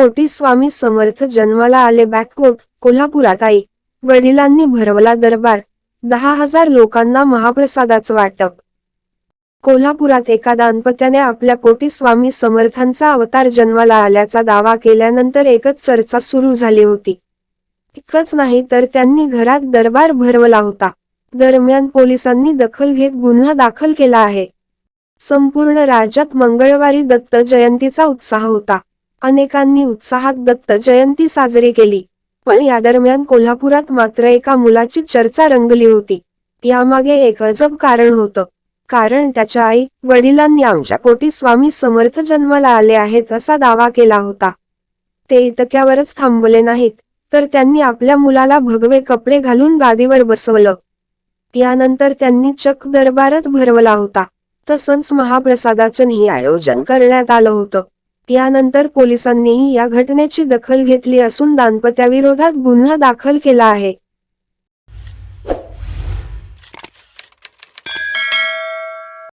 पोटी स्वामी समर्थ जन्माला आले बॅककोट कोल्हापुरात आई. वडिलांनी भरवला दरबार. दहा हजार लोकांना महाप्रसादाचं वाटप. कोल्हापुरात एका दानपत्याने आपल्या पोटी स्वामी समर्थांचा अवतार जन्माला आल्याचा दावा केल्यानंतर एकच चर्चा सुरू झाली होती. इतकंच नाही तर त्यांनी घरात दरबार भरवला होता. दरम्यान पोलिसांनी दखल घेत गुन्हा दाखल केला आहे. संपूर्ण राज्यात मंगळवारी दत्त जयंतीचा उत्साह होता. अनेकांनी उत्साहात दत्त जयंती साजरी केली. पण या दरम्यान कोल्हापुरात मात्र एका मुलाची चर्चा रंगली होती. यामागे एक अजब कारण होतं. कारण त्याच्या आई वडिलांनी आमच्या पोटी स्वामी समर्थ जन्माला आले आहेत असा दावा केला होता. ते इतक्यावरच थांबले नाहीत तर त्यांनी आपल्या मुलाला भगवे कपडे घालून गादीवर बसवलं. यानंतर त्यांनी चक दरबारच भरवला होता. तसंच महाप्रसादाचंही आयोजन करण्यात आलं होतं. यानंतर पोलिसांनीही या घटनेची दखल घेतली असून दाम्पत्याविरोधात गुन्हा दाखल केला आहे.